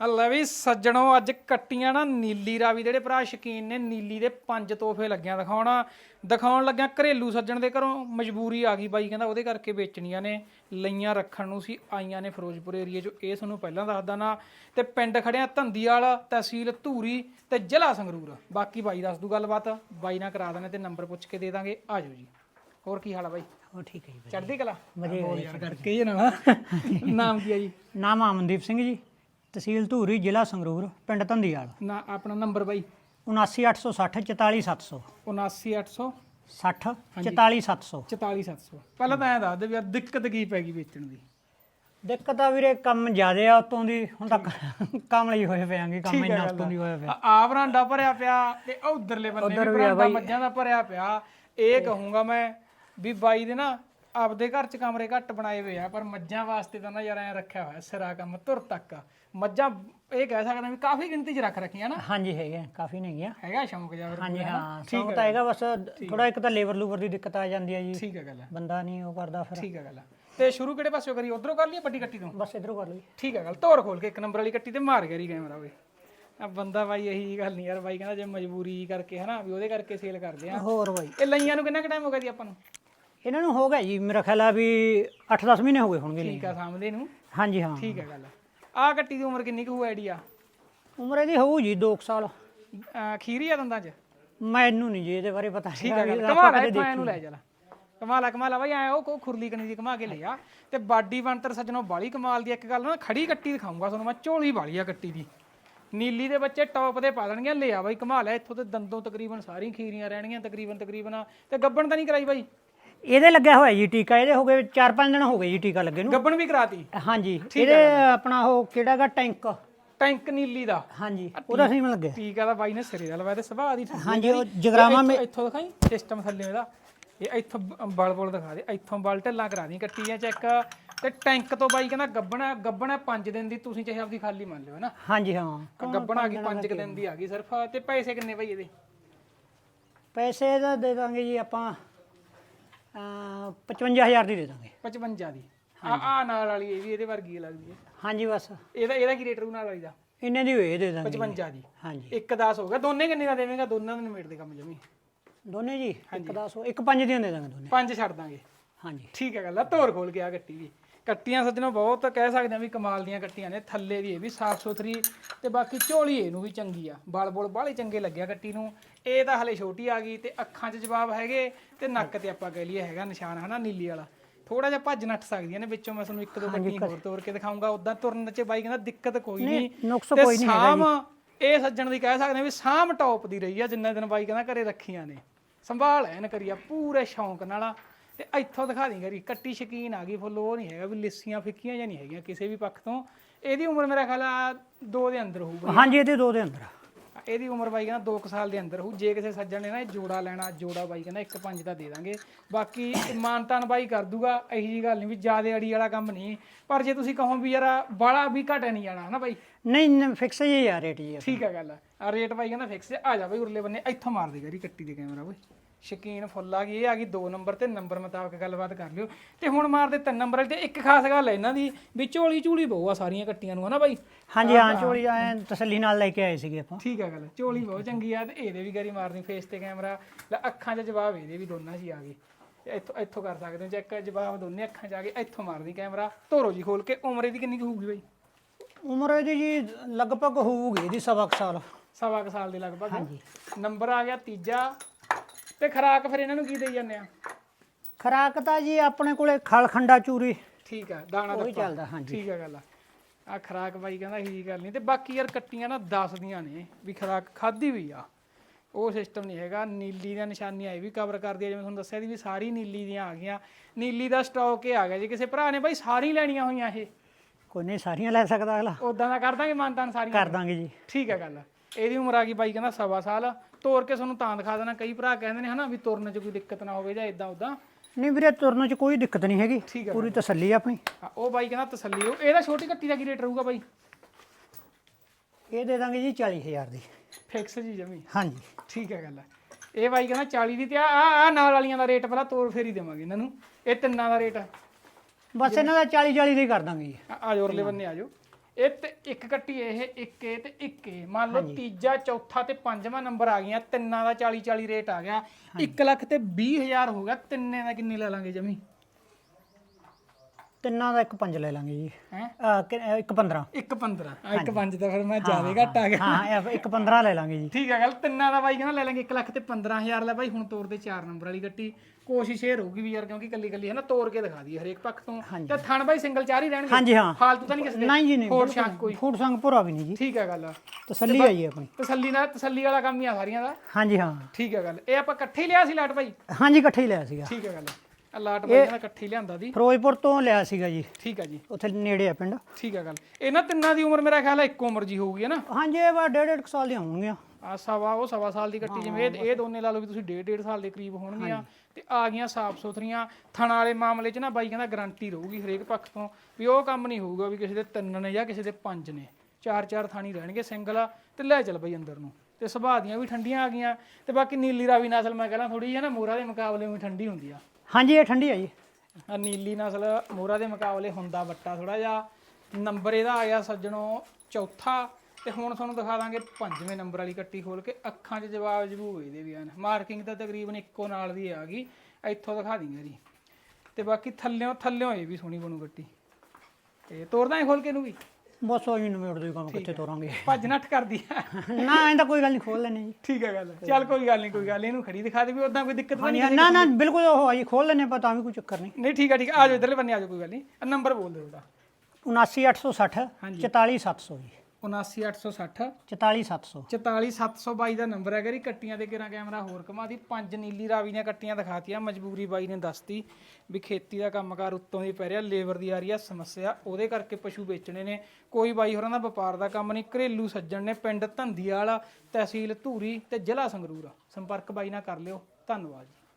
ਲੈ ਵੀ ਸੱਜਣੋ ਅੱਜ ਕੱਟੀਆਂ ਨਾ ਨੀਲੀ ਰਾਵੀ ਜਿਹੜੇ ਭਰਾ ਸ਼ਕੀਨ ਨੇ ਨੀਲੀ ਦੇ ਪੰਜ ਤੋਹਫੇ ਲੱਗਿਆ ਦਿਖਾਉਣਾ। ਦਿਖਾਉਣ ਲੱਗਿਆ ਘਰੇਲੂ ਸੱਜਣ ਦੇ ਘਰੋਂ ਮਜਬੂਰੀ ਆ ਗਈ ਬਾਈ ਕਹਿੰਦਾ ਉਹਦੇ ਕਰਕੇ ਵੇਚਣੀਆਂ ਨੇ ਲਈਆਂ ਰੱਖਣ ਨੂੰ ਸੀ ਆਈਆਂ ਨੇ ਫਿਰੋਜ਼ਪੁਰ ਏਰੀਏ 'ਚੋਂ। ਇਹ ਤੁਹਾਨੂੰ ਪਹਿਲਾਂ ਦੱਸਦਾ ਨਾ ਤੇ ਪਿੰਡ ਖੜਿਆ ਧੰਦੀਵਾਲ ਤਹਿਸੀਲ ਧੂਰੀ ਤੇ ਜ਼ਿਲ੍ਹਾ ਸੰਗਰੂਰ। ਬਾਕੀ ਬਾਈ ਦੱਸ ਦੂ ਗੱਲਬਾਤ ਬਾਈ ਨਾਲ ਕਰਾ ਦੇਣੇ ਤੇ ਨੰਬਰ ਪੁੱਛ ਕੇ ਦੇ ਦਾਂਗੇ। ਆ ਜਾਓ ਜੀ। ਹੋਰ ਕੀ ਹਾਲ ਆ ਬਾਈ? ਉਹ ਠੀਕ ਹੈ ਜੀ ਚੜ੍ਹਦੀ ਕਲਾ? ਯਾਰ ਕਰਕੇ ਹੀ ਨਾ ਨਾਮ ਕੀ ਆ ਜੀ? ਨਾਮ ਅਮਨਦੀਪ ਸਿੰਘ ਜੀ। ਤਹਿਸੀਲ ਧੂਰੀ ਜ਼ਿਲ੍ਹਾ ਸੰਗਰੂਰ ਪਿੰਡ ਧੰਦੀਵਾਲ ਨਾ ਆਪਣਾ ਨੰਬਰ ਬਾਈ। 79860 44700 79800 60 44700 44700 ਪਹਿਲਾਂ ਤਾਂ ਐਂ ਦੱਸ ਦੇ ਵੀ ਯਾਰ ਦਿੱਕਤ ਕੀ ਪੈ ਗਈ ਵੇਚਣ ਦੀ। ਦਿੱਕਤ ਆ ਵੀਰੇ ਕੰਮ ਜ਼ਿਆਦੇ ਆ ਉਤੋਂ ਦੀ ਹੁਣ ਤੱਕ ਕੰਮ ਲਈ ਹੋਏ ਪਿਆਂਗੇ ਕੰਮ ਇੰਨਾ ਉਤੋਂ ਦੀ ਹੋਇਆ ਪਿਆ ਆ। ਬਰਾਂਡਾ ਭਰਿਆ ਪਿਆ ਤੇ ਉਧਰਲੇ ਬੰਨੇ ਵੀ ਬਰਾਂਡਾ ਮੱਝਾਂ ਦਾ ਭਰਿਆ ਪਿਆ। ਇਹ ਕਹੂੰਗਾ ਮੈਂ ਵੀ ਬਾਈ ਦੇ ਨਾ ਆਪਦੇ ਘਰ ਚ ਕਮਰੇ ਘੱਟ ਬਣਾਏ ਹੋਏ ਆ ਪਰ ਮੱਝਾਂ ਵਾਸਤੇ ਤਾਂ ਨਾ ਯਾਰ ਐ ਰੱਖਿਆ ਹੋਇਆ ਸਿਰਾ ਕੰਮ ਤੁਰ ਤੱਕ। ਮੱਝਾਂ ਇਹ ਕਹਿ ਸਕਦੇ ਵੀ ਕਾਫੀ ਗਿਣਤੀ ਚ ਰੱਖ ਰੱਖੀਆਂ ਨਾ। ਹਾਂਜੀ ਹੈਗੇ ਆ, ਕਾਫੀ ਨਹੀਂ ਗਿਆ ਹੈਗਾ ਸ਼ੌਂਕ ਜਿਹਾ ਫਿਰ ਹਾਂਜੀ ਹਾਂ ਸੌਂਕ ਤਾਂ ਹੈਗਾ ਬਸ ਥੋੜਾ ਇੱਕ ਤਾਂ ਲੇਬਰ ਲੂਬਰ ਦੀ ਦਿੱਕਤ ਆ ਜਾਂਦੀ ਹੈ ਜੀ। ਠੀਕ ਹੈ ਗੱਲ ਬੰਦਾ ਨਹੀਂ ਉਹ ਕਰਦਾ ਫਿਰ। ਠੀਕ ਹੈ ਗੱਲ ਤੇ ਸ਼ੁਰੂ ਕਿਹੜੇ ਪਾਸਿਓਂ ਕਰੀ? ਉਧਰੋਂ ਕਰ ਲਈ ਵੱਡੀ ਕੱਟੀ ਤੋਂ? ਬਸ ਇਧਰੋਂ ਕਰ ਲਈ ਠੀਕ ਹੈ ਗੱਲ ਤੋਰ ਖੋਲ ਕੇ ਇੱਕ ਨੰਬਰ ਵਾਲੀ ਕੱਟੀ ਤੇ ਮਾਰ ਗਿਆ ਰੀ ਕੈਮਰਾ ਵੇ ਆ ਬੰਦਾ ਬਾਈ ਇਹੀ ਜਿਹੀ ਗੱਲ ਨਹੀਂ ਯਾਰ ਬਾਈ ਕਹਿੰਦਾ ਜੇ ਮਜਬੂਰੀ ਕਰਕੇ ਹਨਾ ਵੀ ਉਹਦੇ ਕਰਕੇ ਸੇਲ ਕਰਦੇ ਆ। ਹੋਰ ਬਾਈ। ਇਹ ਲਈਆਂ ਨੂੰ ਕਿੰਨਾ ਕੁ ਟਾਈਮ ਹੋ ਗਿਆ ਜੀ ਆਪਾਂ ਨੂੰ? ਇਹਨਾਂ ਨੂੰ ਹੋ ਗਿਆ ਜੀ ਮੇਰਾ ਖਿਆਲ ਆ ਵੀ 8-10 ਮਹੀਨੇ ਹੋ ਗਏ ਹੋਣਗੇ ਠੀਕ ਆ ਸਾਹਮਣੇ ਨੂੰ। ਹਾਂਜੀ ਹਾਂ। ਠੀਕ ਹੈ ਗੱਲ। ਆਹ ਕੱਟੀ ਦੀ ਉਮਰ ਕਿੰਨੀ ਕੁ ਹੋ ਆਈਡੀਆ? ਉਮਰ ਇਹਦੀ ਹੋਊ ਜੀ 2 ਸਾਲ। ਖੀਰੀ ਆ ਦੰਦਾਂ 'ਚ? ਮੈਨੂੰ ਨਹੀਂ ਜੀ ਇਹਦੇ ਬਾਰੇ ਪਤਾ ਠੀਕ ਗੱਲ। ਆਪਾਂ ਕਮਾਲ ਹੈ ਦੇਖੀ ਇਹਨੂੰ ਲੈ ਚੱਲ। ਕਮਾਲ ਆ ਕਮਾਲ ਆ ਬਾਈ ਐ ਉਹ ਕੋ ਖੁਰਲੀ ਕਨੀ ਦੀ ਕਮਾ ਕੇ ਲਿਆ। ਤੇ ਬਾਡੀ ਬੰਤਰ ਸੱਜਣੋ ਬਾਲੀ ਕਮਾਲ ਦੀ ਇੱਕ ਗੱਲ ਨਾ ਖੜੀ ਕੱਟੀ ਦਿਖਾਉਂਗਾ ਤੁਹਾਨੂੰ ਮੈਂ ਝੋਲੀ ਵਾਲੀ ਆ ਕੱਟੀ ਦੀ। ਨੀਲੀ ਦੇ ਬੱਚੇ ਟੌਪ ਦੇ ਪਾ ਦੇਣਗੇ ਲਿਆ ਬਾਈ ਕਮਾਲ ਹੈ ਇੱਥੋਂ ਤੇ ਦੰਦੋਂ ਤਕਰੀਬਨ ਸਾਰੀਆਂ ਖੀਰੀਆਂ ਰਹਿਣਗੀਆਂ ਤਕਰੀਬਨ ਤਕਰੀਬਨ ਤੇ ਗੱਬਣ ਤਾਂ ਨਹੀਂ ਕਰਾਈ ਬਾਈ? ਇਹਦੇ ਲੱਗਿਆ ਹੋਇਆ ਜੀ ਟੀਕਾ ਇਹਦੇ ਹੋ ਗਏ 4-5 ਦਿਨ ਹੋ ਗਏ ਜੀ ਟੀਕਾ ਲੱਗੇ ਨੂੰ। ਗੱਬਣ ਵੀ ਕਰਾਤੀ? ਹਾਂਜੀ ਇਹਦੇ ਆਪਣਾ ਉਹ ਕਿਹੜਾਗਾ ਟੈਂਕ। ਟੈਂਕ ਨੀਲੀ ਦਾ? ਹਾਂਜੀ ਉਹਦਾ ਸੀਮਨ ਲੱਗਿਆ। ਟੀਕਾ ਦਾ ਬਾਈ ਨੇ ਸਿਰੇ ਦਾ ਲਵਾਇਆ ਤੇ ਸੁਭਾਅ ਦੀ ਠੀਕ ਹਾਂਜੀ ਉਹ ਜਗਰਾਵਾਂ ਇੱਥੋਂ- ਇੱਥੋਂ ਦਿਖਾਈ ਸਿਸਟਮ ਥੱਲੇ ਇਹਦਾ। ਇਹ ਇੱਥੋਂ ਬਲ ਬਲ ਦਿਖਾ ਦੇ ਇੱਥੋਂ ਬਲ ਢਿੱਲਾ ਕਰਾ ਦੀ ਕੱਟੀਆਂ ਚੈੱਕ। ਤੇ ਟੈਂਕ ਤੋਂ ਬਾਈ ਕਹਿੰਦਾ ਗੱਬਣਾ ਗੱਬਣਾ 5 ਦਿਨ ਦੀ ਤੁਸੀਂ ਚਾਹੇ ਆਪਦੀ ਖਾਲੀ ਮੰਨ ਲਿਓ ਨਾ ਹਾਂਜੀ ਹਾਂ। ਗੱਬਣਾ ਆ ਗਈ 5 ਦਿਨ ਦੀ ਆ ਗਈ ਸਿਰਫ। ਤੇ ਪੈਸੇ ਕਿੰਨੇ ਬਾਈ ਇਹਦੇ? ਪੈਸੇ ਦਾ ਦੇ ਦਾਂਗੇ ਜੀ ਆਪਾਂ 55000 ਦੀ ਦੇ ਦਾਂਗੇ। 55 ਦੀ। ਆ ਆ ਨਾਲ ਵਾਲੀ ਇਹ ਵੀ ਇਹਦੇ ਵਰਗੀ ਲੱਗਦੀ ਹੈ। ਹਾਂਜੀ ਬਸ। ਇਹਦਾ ਇਹਦਾ ਕੀ ਰੇਟ ਰੂ ਨਾਲ ਵਾਲੀ ਦਾ? ਇੰਨੇ ਦੀ ਹੋਏ ਦੇ ਦਾਂਗੇ। 55 ਦੀ। ਹਾਂਜੀ। ਇੱਕ 10 ਹੋ ਗਿਆ ਦੋਨੇ ਕਿੰਨੇ ਦਾ ਦੇਵੇਂਗਾ? ਦੋਨਾਂ ਦੇ ਨਿਮੇੜ ਦੇ ਕੰਮ ਜਮੀ। ਦੋਨੇ ਜੀ ਇੱਕ 10 ਇੱਕ ਪੰਜ ਦੀਆਂ ਦੇ ਦਾਂਗੇ ਦੋਨੇ। ਪੰਜ ਛੱਡ ਦਾਂਗੇ। ਹਾਂਜੀ। ਠੀਕ ਹੈ ਗੱਲ ਆ। ਤੋਰ ਖੋਲ ਕੇ ਆ ਕੱਟੀ ਵੀ। ਕੱਟੀਆਂ ਸੱਜਣੋ ਬਹੁਤ ਕਹਿ ਸਕਦੇ ਆ ਵੀ ਕਮਾਲ ਦੀਆਂ ਕੱਟੀਆਂ ਨੇ। ਥੱਲੇ ਦੀ ਇਹ ਵੀ ਸਾਫ਼ ਸੁਥਰੀ ਤੇ ਬਾਕੀ ਝੋਲੀ ਇਹਨੂੰ ਵੀ ਚੰਗੀ ਆ। ਬਲ ਬੁਲ ਬਾਹਲੇ ਚੰਗੇ ਲੱਗਿਆ ਕੱਟੀ ਨੂੰ। ਇਹ ਤਾਂ ਹਲੇ ਛੋਟੀ ਆ ਗਈ ਤੇ ਅੱਖਾਂ 'ਚ ਜਵਾਬ ਹੈਗੇ ਤੇ ਨੱਕ ਤੇ ਆਪਾਂ ਕਹਿ ਲਈਏ ਹੈਗਾ ਨਿਸ਼ਾਨ ਹਨਾ ਨੀਲੀ ਵਾਲਾ। ਥੋੜਾ ਜਿਹਾ ਭੱਜ ਨੱਠ ਸਕਦੀਆਂ ਨੇ ਵਿੱਚੋਂ ਮੈਂ ਤੁਹਾਨੂੰ ਇੱਕ ਦੋ ਕੱਟੀਆਂ ਹੋਰ ਤੋਰ ਕੇ ਦਿਖਾਉਂਗਾ ਉਦਾਂ ਤੁਰਨ 'ਚ ਬਾਈ ਕਹਿੰਦਾ ਦਿੱਕਤ ਕੋਈ ਨਹੀਂ ਨੁਕਸ ਤੇ ਕੋਈ ਨਹੀਂ ਇਹ ਸੱਜਣ ਦੀ ਕਹਿ ਸਕਦੇ ਵੀ ਸਾਮ ਟੌਪ ਦੀ ਰਹੀ ਆ ਜਿੰਨੇ ਦਿਨ ਬਾਈ ਕਹਿੰਦਾ ਘਰੇ ਰੱਖੀਆਂ ਨੇ। ਸੰਭਾਲ ਐਨ ਕਰੀਆ ਪੂਰੇ ਸ਼ੌਂਕ ਨਾਲ ਤੇ ਇੱਥੋਂ ਦਿਖਾ ਦੀ ਕਰੀ ਕੱਟੀ ਸ਼ਕੀਨ ਆ ਗਈ ਫੁੱਲ ਉਹ ਨਹੀਂ ਹੈਗਾ ਵੀ ਲਿੱਸੀਆਂ ਫਿੱਕੀਆਂ ਜਾਂ ਨਹੀਂ ਹੈਗੀਆਂ ਕਿਸੇ ਵੀ ਪੱਖ ਤੋਂ। ਇਹਦੀ ਉਮਰ ਮੇਰਾ ਖਿਆਲ ਆ ਦੋ ਦੇ ਅੰਦਰ ਹੋਊਗਾ। ਹਾਂਜੀ ਇਹਦੇ ਦੋ ਦੇ ਅੰਦਰ ਆ। ਇਹਦੀ ਉਮਰ ਬਾਈ ਕਹਿੰਦਾ 2 ਸਾਲ ਦੇ ਅੰਦਰ ਹੋਊ। ਜੇ ਕਿਸੇ ਸੱਜਣ ਨੇ ਨਾ ਇਹ ਜੋੜਾ ਲੈਣਾ, ਜੋੜਾ ਬਾਈ ਕਹਿੰਦਾ 1.5 ਦਾ ਦੇ ਦਾਂਗੇ। ਬਾਕੀ ਇਮਾਨਤਾਨ ਬਾਈ ਕਰ ਦੂਗਾ, ਇਹੀ ਜੀ ਗੱਲ ਨਹੀਂ ਵੀ ਜਿਆਦੇ ਅੜੀ ਵਾਲਾ ਕੰਮ ਨਹੀਂ। ਪਰ ਜੇ ਤੁਸੀਂ ਕਹੋ ਵੀ ਯਾਰ ਬਾਲਾ ਵੀ ਘਟੇ ਨਹੀਂ ਜਾਣਾ, ਹਨਾ ਬਾਈ? ਨਹੀਂ ਫਿਕਸ ਹੀ ਆ ਰੇਟ ਜੀ ਠੀਕ ਆ ਗੱਲ ਆ। ਰੇਟ ਬਾਈ ਕਹਿੰਦਾ ਫਿਕਸ ਆ। ਜਾ ਬਾਈ ਉਰਲੇ ਬੰਨੇ ਇੱਥੋਂ ਮਾਰ ਦੇ ਗਰੀ ਕੱਟੀ ਦੇ ਕੈਮਰਾ ਓਏ। ਸ਼ਕੀਨ ਫੁੱਲ ਆ ਗਈ ਇਹ ਆ ਗਈ 2 ਨੰਬਰ ਤੇ ਨੰਬਰ ਮੁਤਾਬਕ ਗੱਲਬਾਤ ਕਰ ਲਿਓ। ਤੇ ਹੁਣ ਮਾਰ ਦੇ 3 ਨੰਬਰ ਵਾਲੀ ਤੇ ਇੱਕ ਖਾਸ ਗੱਲ ਹੈ ਇਹਨਾਂ ਦੀ ਵੀ ਝੋਲੀ ਝੂਲੀ ਬਹੁ ਆ ਸਾਰੀਆਂ ਕੱਟੀਆਂ ਨੂੰ ਹਨਾ ਬਾਈ? ਹਾਂਜੀ ਹਾਂ ਚੋਰੀ ਐ ਤਸੱਲੀ ਨਾਲ ਲੈ ਕੇ ਆਏ ਸੀਗੇ ਆਪਾਂ। ਠੀਕ ਆ ਗੱਲ ਝੋਲੀ ਬਹੁਤ ਚੰਗੀ ਆ ਤੇ ਇਹਦੇ ਵੀ ਗਰੀ ਮਾਰਨੀ ਫੇਸ ਤੇ ਕੈਮਰਾ ਲੈ ਅੱਖਾਂ 'ਚ ਜਵਾਬ ਇਹਦੇ ਵੀ ਦੋਨਾਂ 'ਚ ਹੀ ਆ ਗਏ। ਤੇ ਇੱਥੋਂ ਇੱਥੋਂ ਕਰ ਸਕਦੇ ਹੋ ਚੈੱਕ ਜਵਾਬ ਦੋਨੇ ਅੱਖਾਂ 'ਚ ਆ ਗਏ ਇੱਥੋਂ ਮਾਰਦੀ ਕੈਮਰਾ ਧੋਰੋ ਜੀ ਖੋਲ ਕੇ ਉਮਰ ਇਹਦੀ ਕਿੰਨੀ ਕੁ ਹੋਊਗੀ ਬਾਈ? ਉਮਰ ਇਹਦੀ ਜੀ ਲਗਭਗ ਹੋਊਗੀ ਇਹਦੀ ਸਵਾ ਕੁ ਸਾਲ। ਸਵਾ ਕੁ ਸਾਲ ਦੇ ਲਗਭਗ। ਹਾਂਜੀ। ਨੰਬਰ ਆ ਗਿਆ ਤੀਜਾ। ਤੇ ਖਰਾਕ ਫਿਰ ਇਹਨਾਂ ਨੂੰ ਕੀ ਦੇਈ ਜਾਂਦੇ ਆ? ਖਰਾਕ ਤਾਂ ਜੀ ਆਪਣੇ ਕੋਲੇ ਖਲ ਖੰਡਾ ਚੂਰੀ। ਠੀਕ ਆ ਦਾਣਾ ਉਹੀ ਦੱਪਾ। ਚੱਲਦਾ ਹਾਂਜੀ। ਠੀਕ ਆ ਗੱਲ ਆ। ਆ ਖਰਾਕ ਬਾਈ ਕਹਿੰਦਾ ਇਹੀ ਗੱਲ ਨਹੀਂ ਤੇ ਬਾਕੀ ਯਾਰ ਕੱਟੀਆਂ ਨਾ ਦੱਸਦੀਆਂ ਨੇ ਵੀ ਖਰਾਕ ਖਾਦੀ ਹੋਈ ਆ। ਉਹ ਸਿਸਟਮ ਨਹੀਂ ਹੈਗਾ ਨੀਲੀ ਦੀਆਂ ਨਿਸ਼ਾਨੀਆਂ ਇਹ ਵੀ ਕਵਰ ਕਰਦੀ ਆ ਜਿਵੇਂ ਤੁਹਾਨੂੰ ਦੱਸਿਆ ਦੀ ਵੀ ਸਾਰੀ ਨੀਲੀ ਦੀਆਂ ਆ ਗਈਆਂ। ਨੀਲੀ ਦਾ ਸਟਾਕ ਇਹ ਆ ਗਿਆ ਜੀ ਕਿਸੇ ਭਰਾ ਨੇ ਬਾਈ ਸਾਰੀ ਲੈਣੀਆਂ ਹੋਈਆਂ ਇਹ। ਕੋਈ ਨਹੀਂ ਸਾਰੀਆਂ ਲੈ ਸਕਦਾ ਅਗਲਾ। ਉਦਾਂ ਦਾ ਕਰ ਦਾਂਗੇ ਮਾਨਤਾਨ ਸਾਰੀਆਂ। ਕਰ ਦਾਂਗੇ ਜੀ। ਠੀਕ ਆ ਗੱਲ। ਇਹਦੀ ਉਮਰ ਆ ਗਈ ਬਾਈ ਕਹਿੰਦਾ ਸਵਾ ਸਾਲ। ਤੋਰ ਕੇ ਤੁਹਾਨੂੰ ਤਾਂ ਦਿਖਾ ਦੇਣਾ। ਕਈ ਭਰਾ ਕਹਿੰਦੇ ਨੇ ਹਨਾ ਵੀ ਤੁਰਨ 'ਚ ਕੋਈ ਦਿੱਕਤ ਨਾ ਹੋਵੇ ਜਾਂ ਇਦਾਂ ਉਦਾਂ ਨਹੀਂ ਵੀਰੇ ਤੁਰਨ ਚ ਕੋਈ ਦਿੱਕਤ ਨਹੀਂ ਹੈਗੀ। ਠੀਕ ਪੂਰੀ ਤਸੱਲੀ ਆ ਆਪਣੀ। ਹਾਂ, ਉਹ ਬਾਈ ਕਹਿੰਦਾ ਤਸੱਲੀ ਉਹ ਇਹਦਾ ਛੋਟੀ ਕੱਟੀ ਦਾ ਕੀ ਰੇਟ ਰਹੂਗਾ ਬਾਈ? ਇਹ ਦੇ ਦਾਂਗੇ ਜੀ 40000 ਦੀ। ਫਿਕਸ ਜੀ ਜਮੀ। ਹਾਂਜੀ। ਠੀਕ ਹੈ ਗੱਲ। ਇਹ ਬਾਈ ਕਹਿੰਦਾ 40 ਦੀ ਤੇ ਆ ਆ ਨਾਲ ਵਾਲੀਆਂ ਦਾ ਰੇਟ ਪਹਿਲਾਂ ਤੋਰ ਫੇਰੀ ਦੇਵਾਂਗੇ ਇਹਨਾਂ ਨੂੰ। ਇਹ ਤਿੰਨਾਂ ਦਾ ਰੇਟ ਬਸ ਇਹਨਾਂ ਦਾ 40 40 ਦੀ ਕਰ ਦਾਂਗੇ ਜੀ। ਆ ਜੋਰਲੇ ਬੰਨੇ ਆ ਜਾਓ। ਇਹ ਤੇ ਇੱਕ ਕੱਟੀ ਇਹ ਇੱਕ ਇਹ ਤੇ ਇੱਕ ਇਹ। ਮੰਨ ਲਓ ਤੀਜਾ ਚੌਥਾ ਤੇ ਪੰਜਵਾਂ ਨੰਬਰ ਆ ਗਈਆਂ ਤਿੰਨਾਂ ਦਾ 40 40 ਰੇਟ ਆ ਗਿਆ। 1 ਲੱਖ ਤੇ 20000 ਹੋ ਗਿਆ ਤਿੰਨੇ ਦਾ ਕਿੰਨੇ ਲੈ ਲਾਂਗੇ ਜਮੀ? ਤਿੰਨਾਂ ਦਾ ਇੱਕ ਪੰਜ ਲੈ ਲਾਂਗੇ ਜੀ। ਹੈ? ਅਹ, ਕਿ- ਅਹ, ਇੱਕ 15 ਇੱਕ 15 ਆ ਇੱਕ 5 ਤਾਂ ਫਿਰ ਮੈਂ ਜ਼ਿਆਦਾ ਘੱਟ ਆ ਗਿਆ। ਹਾਂ ਇਹ ਇੱਕ 15 ਲੈ ਲਾਂਗੇ ਜੀ। ਠੀਕ ਹੈ ਗੱਲ ਤਿੰਨਾਂ ਦਾ ਬਾਈ ਕਹਿੰਦਾ ਲੈ ਲਾਂਗੇ 1 ਲੱਖ ਤੇ 15000 ਲੈ ਬਾਈ ਹੁਣ ਤੋਰ ਦੇ 4 ਨੰਬਰ ਵਾਲੀ ਗੱਟੀ। ਕੋਸ਼ਿਸ਼ ਇਹ ਰਹੂਗੀ ਵੀ ਯਾਰ ਕਿਉਂਕਿ ਕੱਲੀ ਕੱਲੀ ਹੈ ਨਾ ਤੋੜ ਕੇ ਦਿਖਾ ਦਈਏ ਹਰੇਕ ਪੱਖ ਤੋਂ। ਤੇ ਥਣ ਬਾਈ ਸਿੰਗਲ ਚਾਰ ਹੀ ਰਹਿਣਗੇ। ਹਾਂਜੀ ਹਾਂ। ਫਾਲਤੂ ਤਾਂ ਨਹੀਂ ਕਿਸੇ ਦੇ। ਨਹੀਂ ਜੀ ਨਹੀਂ ਹੋਰ ਸ਼ੱਕ ਕੋਈ? ਫੂਡ ਸੰਗ ਪੂਰਾ ਵੀ ਨਹੀਂ ਜੀ। ਠੀਕ ਹੈ ਗੱਲ ਤਸੱਲੀ ਆਈ ਹੈ ਆਪਣੀ। ਤਸੱਲੀ ਨਾਲ ਤਸੱਲੀ ਵਾਲਾ ਕੰਮ ਹੀ ਆ ਸਾਰੀਆਂ ਦਾ। ਹਾਂਜੀ ਹਾਂ। ਠੀਕ ਹੈ ਗੱਲ। ਇਹ ਆਪਾਂ ਇਕੱਠੇ ਹੀ ਲਿਆ ਸੀ ਲਾਟ ਭਾਈ ਹਾਂਜੀ ਇਕੱਠੇ ਹੀ ਲਿਆ ਸੀਗਾ। ਠੀਕ ਹੈ ਗੱਲ। ਆ ਲਾਟ ਬਾਈ ਕਹਿੰਦਾ ਇਕੱਠੇ ਲਿਆਂਦਾ ਦੀ। ਫਿਰੋਜ਼ਪੁਰ ਤੋਂ ਲਿਆ ਸੀਗਾ ਜੀ। ਠੀਕ ਹੈ ਜੀ। ਉੱਥੇ ਨੇੜੇ ਆ ਪਿੰਡ। ਠੀਕ ਹੈ ਗੱਲ। ਇਹਨਾਂ ਤਿੰਨਾਂ ਦੀ ਉਮਰ ਮੇਰਾ ਖਿਆਲ ਹੈ ਇੱਕੋ ਉਮਰ ਜੀ ਹੋਊਗੀ ਹੈ ਨਾ? ਹਾਂਜੀ ਇਹ ਵਾ ਡੇਢ ਡੇਢ ਸਾਲ ਦੀਆਂ ਹੋਣਗੀਆਂ। ਆ ਸਵਾ ਉਹ ਸਵਾ ਸਾਲ ਦੀ ਕੱਟੀ ਜਿਵੇਂ ਇਹ ਇਹ ਦੋਨੇ ਲਾ ਲਓ ਵੀ ਤੁਸੀਂ ਡੇਢ ਡੇਢ ਸਾਲ ਦੇ ਕਰੀਬ ਹੋਣਗੀਆਂ। ਤੇ ਆ ਗਈਆਂ ਸਾਫ਼ ਸੁਥਰੀਆਂ ਥਣਾ ਵਾਲੇ ਮਾਮਲੇ 'ਚ ਨਾ ਬਾਈ ਕਹਿੰਦਾ ਗਾਰੰਟੀ ਰਹੂਗੀ ਹਰੇਕ ਪੱਖ ਤੋਂ ਵੀ ਉਹ ਕੰਮ ਨਹੀਂ ਹੋਊਗਾ ਵੀ ਕਿਸੇ ਦੇ ਤਿੰਨ ਨੇ ਜਾਂ ਕਿਸੇ ਦੇ ਪੰਜ ਨੇ। ਚਾਰ ਚਾਰ ਥਾਣੀ ਰਹਿਣਗੇ ਸਿੰਗਲ ਤੇ ਲੈ ਚੱਲ ਬਾਈ ਅੰਦਰ ਨੂੰ। ਤੇ ਸੁਭਾਅ ਦੀਆਂ ਵੀ ਠੰਡੀਆਂ ਆ ਗਈਆਂ। ਤੇ ਬਾਕੀ ਨੀਲੀ ਰਾਵੀ ਨਸਲ ਮੈਂ ਕਹਿੰਦਾ ਥੋੜੀ ਜਿਹੀ ਨਾ ਮੋਰਾ ਦੇ ਮੁਕਾਬਲੇ ਵੀ ਠੰਡੀ ਹੁੰਦੀ ਆ। ਹਾਂਜੀ, ਇਹ ਠੰਡੀ ਆ ਜੀ। ਆ ਨੀਲੀ ਨਸਲ ਮੋਹਰਾ ਦੇ ਮੁਕਾਬਲੇ ਹੁੰਦਾ ਵੱਟਾ ਥੋੜਾ ਜਿਹਾ। ਨੰਬਰ ਇਹਦਾ ਆ ਗਿਆ ਸੱਜਣੋ ਚੌਥਾ। ਤੇ ਹੁਣ ਤੁਹਾਨੂੰ ਦਿਖਾ ਦਾਂਗੇ ਪੰਜਵੇਂ ਨੰਬਰ ਵਾਲੀ ਕੱਟੀ ਖੋਲ ਕੇ ਅੱਖਾਂ 'ਚ ਜਵਾਬ ਜਬੂ ਇਹਦੇ ਵੀ ਹਨ ਮਾਰਕਿੰਗ ਤਾਂ ਤਕਰੀਬਨ ਇੱਕੋ ਨਾਲ ਦੀ ਆ ਗਈ। ਇੱਥੋਂ ਦਿਖਾ ਦਿੰਗੇ ਜੀ। ਤੇ ਬਾਕੀ ਥੱਲਿਓਂ ਥੱਲਿਓਂ ਇਹ ਵੀ ਸੋਹਣੀ ਬਣੂ ਕੱਟੀ। ਤੇ ਤੋਰਦਾ ਖੋਲ ਕੇ ਇਹਨੂੰ ਵੀ। ਬਸ ਉਹ ਹੀ ਨਵੇੜ ਦੇ ਕੰਮ ਕਿੱਥੇ ਤੋਰਾਂਗੇ। ਭੱਜ ਨੱਠ ਕਰਦੀ ਆ। ਨਾ ਐਂ ਤਾਂ ਕੋਈ ਗੱਲ ਨਹੀਂ ਖੋਲ ਲੈਣੇ ਜੀ। ਠੀਕ ਹੈ ਗੱਲ। ਚੱਲ ਕੋਈ ਗੱਲ ਨਹੀਂ ਕੋਈ ਗੱਲ ਇਹਨੂੰ ਖੜੀ ਦਿਖਾ ਦੇ ਵੀ ਉਦਾਂ ਕੋਈ ਦਿੱਕਤ ਤਾਂ ਨਹੀਂ ਹਾਂਜੀ ਨਾ ਨਾ ਬਿਲਕੁਲ ਉਹ ਆ ਜੀ ਖੋਲ ਲੈਣੇ ਪਰ ਤਾਂ ਵੀ ਕੋਈ ਚੱਕਰ ਨਹੀਂ ਨਹੀਂ ਠੀਕ ਹੈ ਠੀਕ ਆ ਜਾਓ ਇਧਰਲੇ ਬੰਨੇ ਆ ਜਾਓ ਕੋਈ ਗੱਲ ਨਹੀਂ ਨੰਬਰ ਬੋਲ ਦਿਓ ਤੁਹਾਡਾ 79860 44700 ਜੀ। 79860 44700 44700 ਬਾਈ ਦਾ ਨੰਬਰ ਹੈ ਗਰੀ ਕੱਟੀਆਂ ਦੇ ਕਿਰਾਂ ਕੈਮਰਾ ਹੋਰ ਕਮਾ ਦੀ ਪੰਜ ਨੀਲੀ ਰਾਵੀ ਦੀਆਂ ਕੱਟੀਆਂ ਦਿਖਾਤੀਆਂ। ਮਜਬੂਰੀ ਬਾਈ ਨੇ ਦੱਸਤੀ ਵੀ ਖੇਤੀ ਦਾ ਕੰਮਕਾਰ ਉੱਤੋਂ ਦੀ ਪੈ ਰਿਹਾ। ਲੇਬਰ ਦੀ ਆ ਰਹੀ ਆ ਸਮੱਸਿਆ। ਉਹਦੇ ਕਰਕੇ ਪਸ਼ੂ ਵੇਚਣੇ ਨੇ। ਕੋਈ ਬਾਈ ਹੋਰਾਂ ਦਾ ਵਪਾਰ ਦਾ ਕੰਮ ਨਹੀਂ। ਘਰੇਲੂ ਸੱਜਣ ਨੇ ਪਿੰਡ ਧੰਦੀਵਾਲ ਤਹਿਸੀਲ ਧੂਰੀ ਤੇ ਜ਼ਿਲ੍ਹਾ ਸੰਗਰੂਰ। ਸੰਪਰਕ ਬਾਈ ਨਾਲ ਕਰ ਲਿਓ। ਧੰਨਵਾਦ ਜੀ।